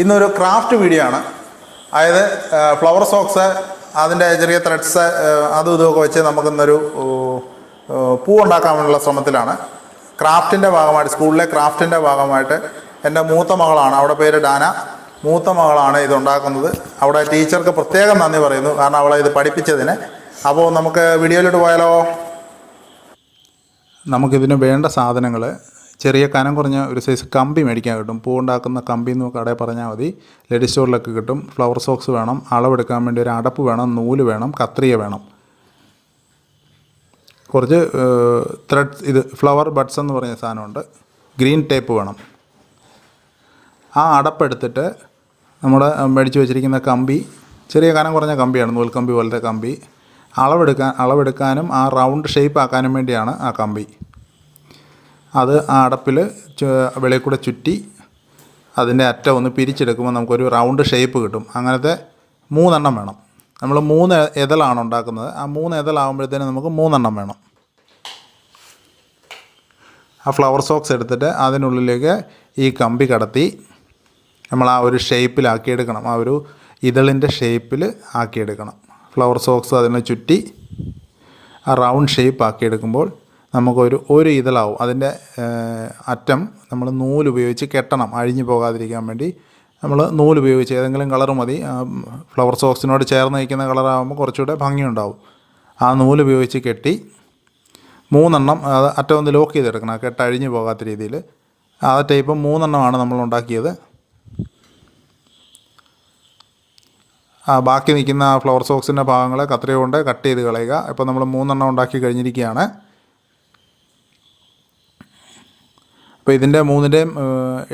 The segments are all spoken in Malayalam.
ഇന്നൊരു ക്രാഫ്റ്റ് വീഡിയോ ആണ്. അതായത് ഫ്ലവർ സോക്സ് അതിന്റെ ചെറിയ ത്രെഡ്സ് അതും ഇതുമൊക്കെ വെച്ച് നമുക്കിന്നൊരു പൂ ഉണ്ടാക്കാനുള്ള ശ്രമത്തിലാണ്. ക്രാഫ്റ്റിന്റെ ഭാഗമായിട്ട് സ്കൂളിലെ ക്രാഫ്റ്റിന്റെ ഭാഗമായിട്ട് എന്റെ മൂത്ത മകളാണ്. അവിടെ പേര് ഡാന. മൂത്ത മകളാണ് ഇത് ഉണ്ടാക്കുന്നത്. അവിടെ ടീച്ചർക്ക് പ്രത്യേകം നന്ദി പറയുന്നു. കാരണം അവളെ ഇത് പഠിപ്പിച്ചതിന്. അപ്പോൾ നമുക്ക് വീഡിയോയിലോട്ട് പോയാലോ? നമുക്കിതിന് വേണ്ട സാധനങ്ങൾ ചെറിയ കനം കുറഞ്ഞ ഒരു സൈസ് കമ്പി മേടിക്കാൻ കിട്ടും. പൂ ഉണ്ടാക്കുന്ന കമ്പി എന്ന് കടയിൽ പറഞ്ഞാൽ മതി. ലേഡി സ്റ്റോറിലൊക്കെ കിട്ടും. ഫ്ലവർ സോക്സ് വേണം. അളവെടുക്കാൻ വേണ്ടി ഒരു അടപ്പ് വേണം. നൂൽ വേണം. കത്രിക വേണം. കുറച്ച് ത്രെഡ്സ് ഇത് ഫ്ലവർ ബഡ്സ് എന്ന് പറഞ്ഞ സാധനമുണ്ട്. ഗ്രീൻ ടേപ്പ് വേണം. ആ അടപ്പെടുത്തിട്ട് നമ്മുടെ മേടിച്ച് വെച്ചിരിക്കുന്ന കമ്പി ചെറിയ കനം കുറഞ്ഞ കമ്പിയാണ്. നൂൽക്കമ്പി പോലത്തെ കമ്പി. അളവെടുക്കാൻ അളവെടുക്കാനും ആ റൗണ്ട് ഷേപ്പ് ആക്കാനും വേണ്ടിയാണ് ആ കമ്പി. അത് ആ അടപ്പിൽ വെളിയിൽ കൂടെ ചുറ്റി അതിന്റെ അറ്റം ഒന്ന് പിരിച്ചെടുക്കുമ്പോൾ നമുക്കൊരു റൗണ്ട് ഷേപ്പ് കിട്ടും. അങ്ങനത്തെ മൂന്നെണ്ണം വേണം. നമ്മൾ മൂന്ന് എതലാണ് ഉണ്ടാക്കുന്നത്. ആ മൂന്ന് എതളാകുമ്പോഴത്തേനും നമുക്ക് മൂന്നെണ്ണം വേണം. ആ ഫ്ലവർ സോക്സ് എടുത്തിട്ട് അതിനുള്ളിലേക്ക് ഈ കമ്പി കടത്തി നമ്മൾ ആ ഒരു ഷേപ്പിലാക്കിയെടുക്കണം ആ ഒരു ഇതളിന്റെ ഷേപ്പിൽ ആക്കിയെടുക്കണം. ഫ്ലവർ സോക്സ് അതിനെ ചുറ്റി ആ റൗണ്ട് ഷേപ്പ് ആക്കിയെടുക്കുമ്പോൾ നമുക്കൊരു ഒരു ഇതളാവും. അതിന്റെ അറ്റം നമ്മൾ നൂലുപയോഗിച്ച് കെട്ടണം. അഴിഞ്ഞു പോകാതിരിക്കാൻ വേണ്ടി നമ്മൾ നൂലുപയോഗിച്ച് ഏതെങ്കിലും കളർ മതി. ഫ്ലവർ സോക്സിനോട് ചേർന്ന് നിൽക്കുന്ന കളറാകുമ്പോൾ കുറച്ചുകൂടെ ഭംഗിയുണ്ടാവും. ആ നൂലുപയോഗിച്ച് കെട്ടി മൂന്നെണ്ണം അറ്റം ഒന്ന് ലോക്ക് ചെയ്തെടുക്കണം. കെട്ട് അഴിഞ്ഞു പോകാത്ത രീതിയിൽ. ആ ടൈപ്പ് മൂന്നെണ്ണമാണ് നമ്മൾ ഉണ്ടാക്കിയത്. ആ ബാക്കി നിൽക്കുന്ന ആ ഫ്ലവർ സോക്സിന്റെ ഭാഗങ്ങളെ കത്രിക കൊണ്ട് കട്ട് ചെയ്ത് കളയുക. ഇപ്പോൾ നമ്മൾ മൂന്നെണ്ണം ഉണ്ടാക്കി കഴിഞ്ഞിരിക്കുകയാണ്. അപ്പോൾ ഇതിന്റെ മൂന്നിന്റെയും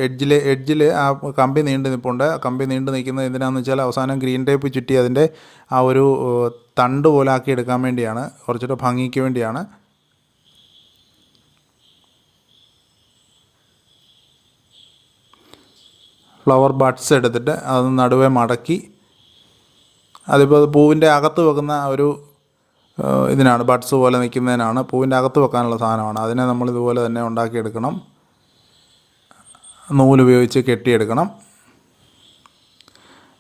എഡ്ജിൽ എഡ്ജിൽ ആ കമ്പി നീണ്ടു നിൽപ്പുണ്ട് കമ്പി നീണ്ടു നിൽക്കുന്നത് എന്തിനാണെന്ന് വെച്ചാൽ അവസാനം ഗ്രീൻ ടേപ്പ് ചുറ്റി അതിന്റെ ആ ഒരു തണ്ട് പോലെ ആക്കി എടുക്കാൻ വേണ്ടിയാണ്. കുറച്ചുകൂടെ ഭംഗിക്ക് വേണ്ടിയാണ്. ഫ്ലവർ ബഡ്സ് എടുത്തിട്ട് അത് നടുവേ മടക്കി. അതിപ്പോൾ അത് പൂവിന്റെ അകത്ത് വെക്കുന്ന ഒരു ഇതിനാണ് ബഡ്സ് പോലെ നിൽക്കുന്നതിനാണ് പൂവിന്റെ അകത്ത് വെക്കാനുള്ള സാധനമാണ്. അതിനെ നമ്മൾ ഇതുപോലെ തന്നെ ഉണ്ടാക്കിയെടുക്കണം. നൂലുപയോഗിച്ച് കെട്ടിയെടുക്കണം.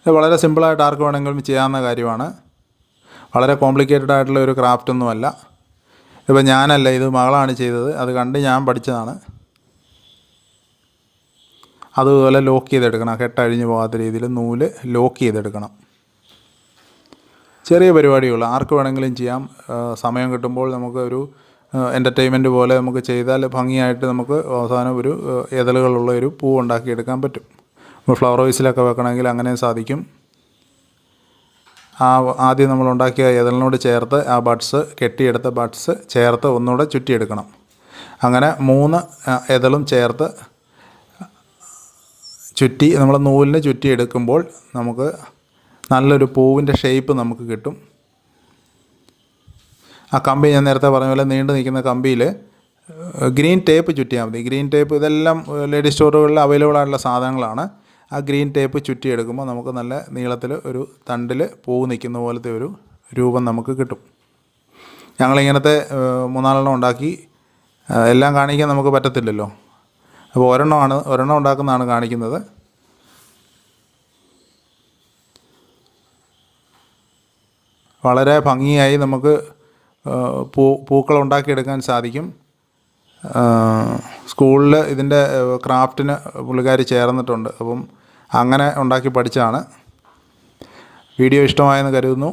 ഇത് വളരെ സിമ്പിളായിട്ട് ആർക്ക് വേണമെങ്കിലും ചെയ്യാവുന്ന കാര്യമാണ്. വളരെ കോംപ്ലിക്കേറ്റഡ് ആയിട്ടുള്ള ഒരു ക്രാഫ്റ്റ് ഒന്നുമല്ല. ഇപ്പോൾ ഞാനല്ല ഇത് മകളാണ് ചെയ്തത്. അത് കണ്ട് ഞാൻ പഠിച്ചതാണ്. അതുപോലെ ലോക്ക് ചെയ്തെടുക്കണം. കെട്ടഴിഞ്ഞു പോകാത്ത രീതിയിൽ നൂൽ ലോക്ക് ചെയ്തെടുക്കണം. ചെറിയ പരിപാടികൾ ആർക്ക് വേണമെങ്കിലും ചെയ്യാം. സമയം കിട്ടുമ്പോൾ നമുക്ക് ഒരു എന്റർടൈൻമെന്റ് പോലെ നമുക്ക് ചെയ്താൽ ഭംഗിയായിട്ട് നമുക്ക് അവസാനം ഒരു ഇതളുകളുള്ള ഒരു പൂ ഉണ്ടാക്കിയെടുക്കാൻ പറ്റും. ഫ്ലവർ വൈസിലൊക്കെ വെക്കണമെങ്കിൽ അങ്ങനെ സാധിക്കും. ആ ആദ്യം നമ്മൾ ഉണ്ടാക്കിയ ഇതളിനോട് ചേർത്ത് ആ ബഡ്സ് കെട്ടിയെടുത്ത ബഡ്സ് ചേർത്ത് ഒന്നുകൂടെ ചുറ്റിയെടുക്കണം. അങ്ങനെ മൂന്ന് ഇതളും ചേർത്ത് ചുറ്റി നമ്മൾ നൂലിനെ ചുറ്റിയെടുക്കുമ്പോൾ നമുക്ക് നല്ലൊരു പൂവിന്റെ ഷേപ്പ് നമുക്ക് കിട്ടും. ആ കമ്പി ഞാൻ നേരത്തെ പറഞ്ഞ പോലെ നീണ്ടു നിൽക്കുന്ന കമ്പിയിൽ ഗ്രീൻ ടേപ്പ് ചുറ്റിയാൽ മതി. ഗ്രീൻ ടേപ്പ് ഇതെല്ലാം ലേഡീസ് സ്റ്റോറുകളിൽ അവൈലബിൾ ആയിട്ടുള്ള സാധനങ്ങളാണ്. ആ ഗ്രീൻ ടേപ്പ് ചുറ്റിയെടുക്കുമ്പോൾ നമുക്ക് നല്ല നീളത്തിൽ ഒരു തണ്ടിൽ പൂ നിൽക്കുന്ന പോലത്തെ ഒരു രൂപം നമുക്ക് കിട്ടും. ഞങ്ങളിങ്ങനത്തെ മൂന്നാലെണ്ണം ഉണ്ടാക്കി എല്ലാം കാണിക്കാൻ നമുക്ക് പറ്റത്തില്ലല്ലോ. അപ്പോൾ ഒരെണ്ണമാണ് ഒരെണ്ണം ഉണ്ടാക്കുന്നതാണ് കാണിക്കുന്നത്. വളരെ ഭംഗിയായി നമുക്ക് പൂ പൂക്കൾ ഉണ്ടാക്കിയെടുക്കാൻ സാധിക്കും സ്കൂളിൽ ഇതിന്റെ ക്രാഫ്റ്റിന് പുള്ളിക്കാരി ചേർന്നിട്ടുണ്ട്. അപ്പം അങ്ങനെ ഉണ്ടാക്കി പഠിച്ചതാണ്. വീഡിയോ ഇഷ്ടമായെന്ന് കരുതുന്നു.